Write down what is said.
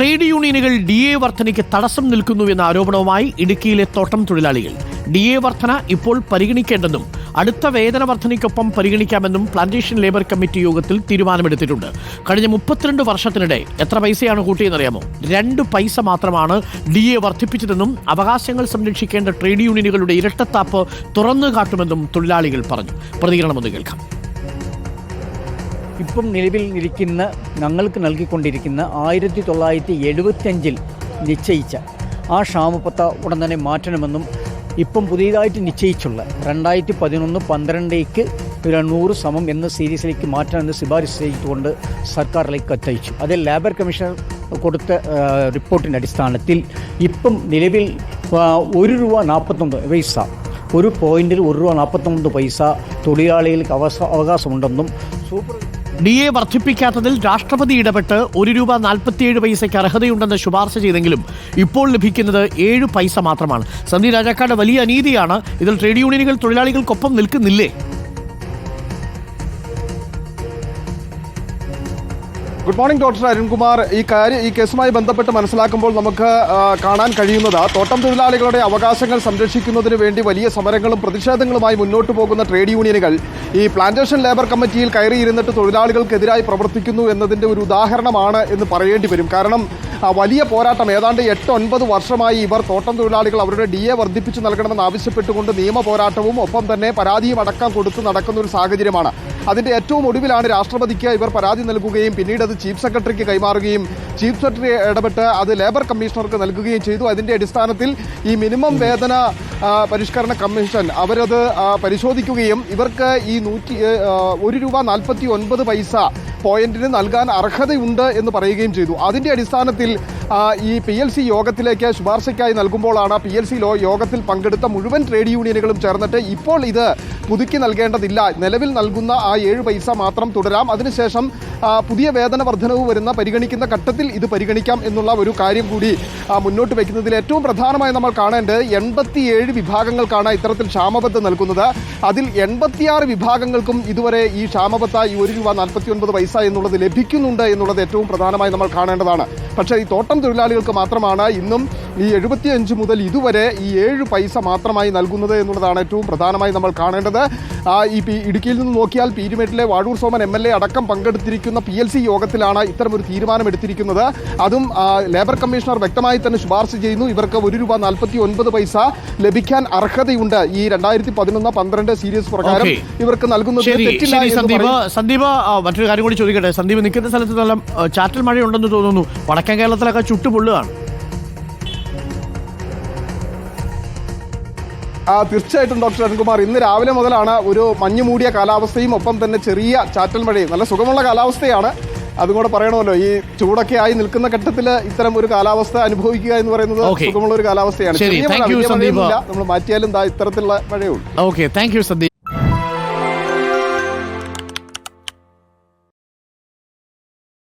Trade യൂണിയനുകൾ D A വർധനയ്ക്ക് തടസ്സം നിൽക്കുന്നുവെന്ന ആരോപണവുമായി ഇടുക്കിയിലെ തോട്ടം തൊഴിലാളികൾ. ഡി എ വർധന ഇപ്പോൾ പരിഗണിക്കേണ്ടെന്നും അടുത്ത വേതന വർധനയ്ക്കൊപ്പം പരിഗണിക്കാമെന്നും പ്ലാന്റേഷൻ ലേബർ കമ്മിറ്റി യോഗത്തിൽ തീരുമാനമെടുത്തിട്ടുണ്ട്. കഴിഞ്ഞ മുപ്പത്തിരണ്ട് വർഷത്തിനിടെ എത്ര പൈസയാണ് കൂട്ടിയെന്നറിയാമോ? രണ്ട് പൈസ മാത്രമാണ് ഡി എ വർദ്ധിപ്പിച്ചതെന്നും അവകാശങ്ങൾ സംരക്ഷിക്കേണ്ട ട്രേഡ് യൂണിയനുകളുടെ ഇരട്ടത്താപ്പ് തുറന്നു കാട്ടുമെന്നും തൊഴിലാളികൾ പറഞ്ഞു. പ്രതികരണമെന്ന് കേൾക്കാം. ഇപ്പം നിലവിൽ ഇരിക്കുന്ന ഞങ്ങൾക്ക് നൽകിക്കൊണ്ടിരിക്കുന്ന ആയിരത്തി തൊള്ളായിരത്തി എഴുപത്തിയഞ്ചിൽ നിശ്ചയിച്ച ആ ക്ഷാമപത്ത ഉടൻ തന്നെ മാറ്റണമെന്നും ഇപ്പം പുതിയതായിട്ട് നിശ്ചയിച്ചുള്ള രണ്ടായിരത്തി പതിനൊന്ന് പന്ത്രണ്ടേക്ക് നൂറ് സമം എന്ന സീരീസിലേക്ക് മാറ്റണമെന്ന് ശുപാർശ ചെയ്തുകൊണ്ട് സർക്കാരിലേക്ക് കത്തയച്ചു അതിൽ ലേബർ കമ്മീഷൻ കൊടുത്ത റിപ്പോർട്ടിന്റെ അടിസ്ഥാനത്തിൽ ഇപ്പം നിലവിൽ ഒരു രൂപ നാൽപ്പത്തൊന്ന് പൈസ ഒരു പോയിന്റിൽ ഒരു രൂപ നാൽപ്പത്തൊമ്പത് പൈസ തൊഴിലാളികൾക്ക് അവകാശമുണ്ടെന്നും സൂപ്പർ ഡി എ വർദ്ധിപ്പിക്കാത്തതിൽ രാഷ്ട്രപതി ഇടപെട്ട് ഒരു രൂപ നാൽപ്പത്തിയേഴ് പൈസയ്ക്ക് അർഹതയുണ്ടെന്ന് ശുപാർശ ചെയ്തെങ്കിലും ഇപ്പോൾ ലഭിക്കുന്നത് ഏഴ് പൈസ മാത്രമാണ്. സന്ധി രാജാക്കാട് വലിയ അനീതിയാണ്. ഇതിൽ ട്രേഡ് യൂണിയനുകൾ തൊഴിലാളികൾക്കൊപ്പം നിൽക്കുന്നില്ലേ? Good morning doctor Arunkumar. ഈ കാര്യം ഈ കേസുമായി ബന്ധപ്പെട്ട് മനസ്സിലാക്കുമ്പോൾ നമുക്ക് കാണാൻ കഴിയുന്നത്. തോട്ടം തൊഴിലാളികളുടെ അവകാശങ്ങൾ സംരക്ഷിക്കുന്നതിന് വേണ്ടി വലിയ സമരങ്ങളും പ്രതിഷേധങ്ങളുമായി മുന്നോട്ട് പോകുന്ന ട്രേഡ് യൂണിയനുകൾ ഈ പ്ലാന്റേഷൻ ലേബർ കമ്മിറ്റിയിൽ കയറിയിരുന്നിട്ട് തൊഴിലാളികൾക്കെതിരായി പ്രവർത്തിക്കുന്നു എന്നതിന്റെ ഒരു ഉദാഹരണമാണ് എന്ന് പറയേണ്ടി വരും. കാരണം വലിയ പോരാട്ടം ഏതാണ്ട് എട്ട് ഒൻപത് വർഷമായി ഇവർ തോട്ടം തൊഴിലാളികൾ അവരുടെ ഡി എ വർദ്ധിപ്പിച്ചു നൽകണമെന്ന് ആവശ്യപ്പെട്ടുകൊണ്ട് നിയമ പോരാട്ടവും ഒപ്പം തന്നെ പരാതിയും അടക്കം കൊടുത്ത് നടക്കുന്ന ഒരു സാഹചര്യമാണ്. അതിന്റെ ഏറ്റവും ഒടുവിലാണ് രാഷ്ട്രപതിക്ക് ഇവർ പരാതി നൽകുകയും പിന്നീട് അത് ചീഫ് സെക്രട്ടറിക്ക് കൈമാറുകയും ചീഫ് സെക്രട്ടറി ഇടപെട്ട് അത് ലേബർ കമ്മീഷണർക്ക് നൽകുകയും ചെയ്തു. അതിന്റെ അടിസ്ഥാനത്തിൽ ഈ മിനിമം വേതന പരിഷ്കരണ കമ്മീഷൻ അവരത് പരിശോധിക്കുകയും ഇവർക്ക് ഈ നൂറ്റി ഒരു രൂപ നാൽപ്പത്തി ഒൻപത് പൈസ പോയിന്റിന് നൽകാൻ അർഹതയുണ്ട് എന്ന് പറയുകയും ചെയ്തു. അതിന്റെ അടിസ്ഥാനത്തിൽ ഈ പി എൽ സി യോഗത്തിലേക്ക് ശുപാർശയ്ക്കായി നൽകുമ്പോഴാണ് പി എൽ സി ലോ യോഗത്തിൽ പങ്കെടുത്ത മുഴുവൻ ട്രേഡ് യൂണിയനുകളും ചേർന്നിട്ട് ഇപ്പോൾ ഇത് പുതുക്കി നൽകേണ്ടതില്ല. നിലവിൽ നൽകുന്ന ആ ഏഴ് പൈസ മാത്രം തുടരാം. അതിനുശേഷം പുതിയ വേതന വർധനവ് വരുന്ന പരിഗണിക്കുന്ന ഘട്ടത്തിൽ ഇത് പരിഗണിക്കാം എന്നുള്ള ഒരു കാര്യം കൂടി മുന്നോട്ട് വയ്ക്കുന്നതിൽ ഏറ്റവും പ്രധാനമായി നമ്മൾ കാണേണ്ടത് എൺപത്തിയേഴ് വിഭാഗങ്ങൾക്കാണ് ഇത്തരത്തിൽ ക്ഷാമബദ്ധ നൽകുന്നത്. അതിൽ എൺപത്തിയാറ് വിഭാഗങ്ങൾക്കും ഇതുവരെ ഈ ക്ഷാമബത്ത ഈ ഒരു രൂപ നാൽപ്പത്തി ഒൻപത് പൈസ എന്നുള്ളത് ലഭിക്കുന്നുണ്ട് എന്നുള്ളത് ഏറ്റവും പ്രധാനമായി നമ്മൾ കാണേണ്ടതാണ്. പക്ഷേ ഈ തോട്ടം തൊഴിലാളികൾക്ക് മാത്രമാണ്. ഇന്നും ഈ എഴുപത്തിയഞ്ച് മുതൽ ഇതുവരെ ഈ ഏഴ് പൈസ മാത്രമായി നൽകുന്നത് എന്നുള്ളതാണ് ഏറ്റവും പ്രധാനമായി നമ്മൾ കാണേണ്ടത്. ഈ പി- ഇടുക്കിയിൽ നിന്ന് നോക്കിയാൽ പീരുമേട്ടിലെ Vazhoor Soman M L A അടക്കം പങ്കെടുത്തിരിക്കുന്ന പി എൽ സി യോഗത്തിലാണ് ഇത്തരമൊരു തീരുമാനം എടുത്തിരിക്കുന്നത് അതും ലേബർ കമ്മീഷണർ വ്യക്തമായി തന്നെ ശുപാർശ ചെയ്യുന്നു. ഇവർക്ക് ഒരു രൂപ നാൽപ്പത്തി ഒൻപത് പൈസ ലഭിക്കാൻ അർഹതയുണ്ട്. ഈ രണ്ടായിരത്തി പതിനൊന്ന് പന്ത്രണ്ട് സീരീസ് പ്രകാരം ഇവർക്ക് നൽകുന്നത് സന്ദീപ്. സന്ദീപ് മറ്റൊരു കാര്യം കൂടി ചോദിക്കട്ടെ? സന്ദീപ് നിൽക്കുന്ന സ്ഥലത്ത് നല്ല ചാറ്റൽ മഴയുണ്ടെന്ന് തോന്നുന്നു. വടക്കൻ കേരളത്തിലൊക്കെ ചുട്ടുപൊള്ളുകയാണ്. തീർച്ചയായിട്ടും ഡോക്ടർ അരുൺകുമാർ ഇന്ന് രാവിലെ മുതലാണ് ഒരു മഞ്ഞു മൂടിയ കാലാവസ്ഥയും ഒപ്പം തന്നെ ചെറിയ ചാറ്റൽ മഴയും. നല്ല സുഖമുള്ള കാലാവസ്ഥയാണ്. അതും കൂടെ പറയണമല്ലോ ഈ ചൂടൊക്കെ ആയി നിൽക്കുന്ന ഘട്ടത്തിൽ ഇത്തരം ഒരു കാലാവസ്ഥ അനുഭവിക്കുക എന്ന് പറയുന്നത് സുഖമുള്ള ഒരു കാലാവസ്ഥയാണ്. നമ്മൾ മാറ്റിയാലും ഇത്തരത്തിലുള്ള മഴയുള്ളൂ ഓക്കെ താങ്ക് യു സന്ദീപ്.